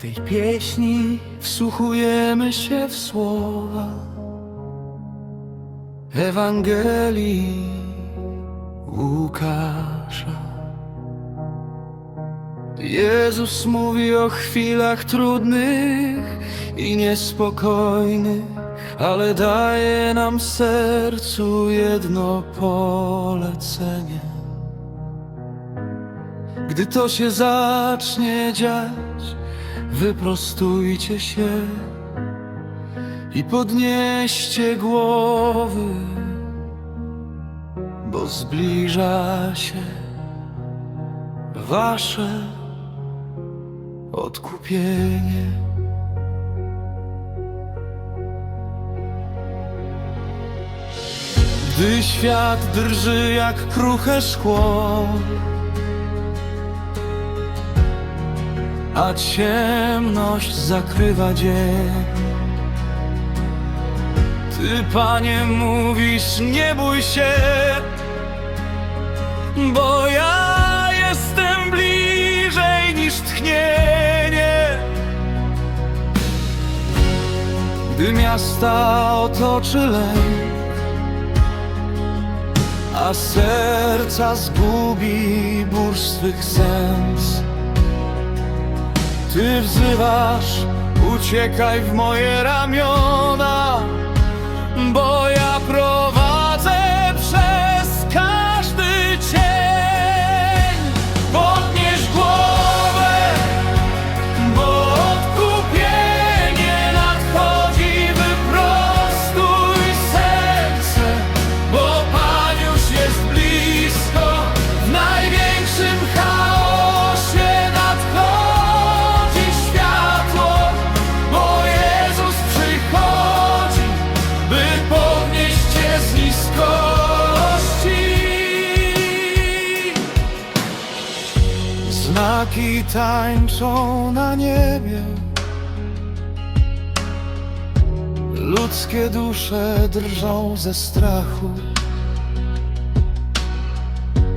tej pieśni wsłuchujemy się w słowa Ewangelii Łukasza. Jezus mówi o chwilach trudnych i niespokojnych, ale daje nam sercu jedno polecenie. Gdy to się zacznie dziać, wyprostujcie się i podnieście głowy, bo zbliża się wasze odkupienie. Gdy świat drży jak kruche szkło, a ciemność zakrywa dzień. Ty, Panie, mówisz, nie bój się, bo ja jestem bliżej niż tchnienie. Gdy miasta otoczy lęk, a serca zgubi burz swych sens. Ty wzywasz, uciekaj w moje ramiona, bo Znaki tańczą na niebie. Ludzkie dusze drżą ze strachu.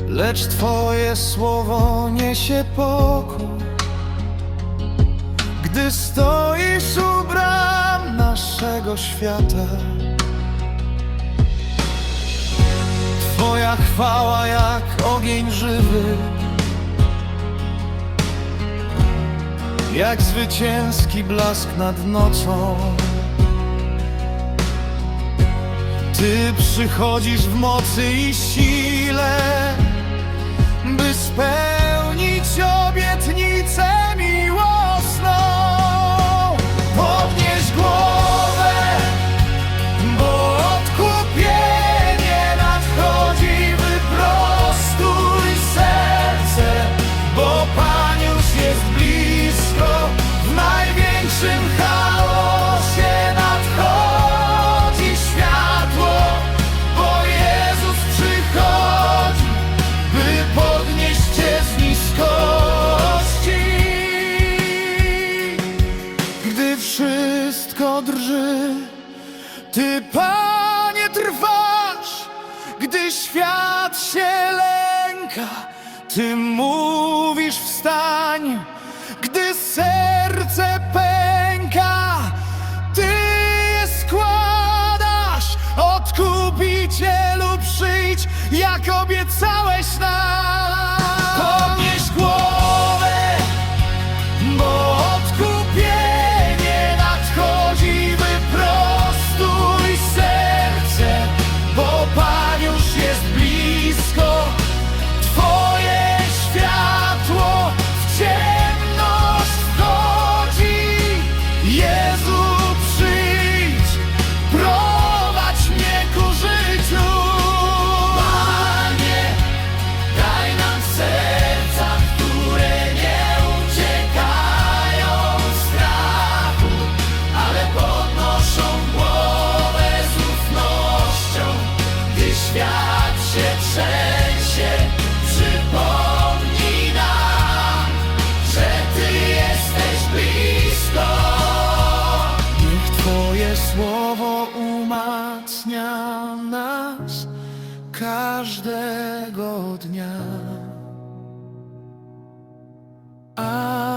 Lecz Twoje słowo niesie pokój. Gdy stoisz u bram naszego świata, Twoja chwała jak ogień żywy. Jak zwycięski blask nad nocą. Ty przychodzisz w mocy i sile, by spełnić obietnicę Gdy wszystko drży, Ty, Panie, trwasz, gdy świat się lęka, Ty mówisz wstań, gdy serce pęka, Ty je składasz, odkupicielu przyjdź, jak obiecałeś nam. nas każdego dnia. A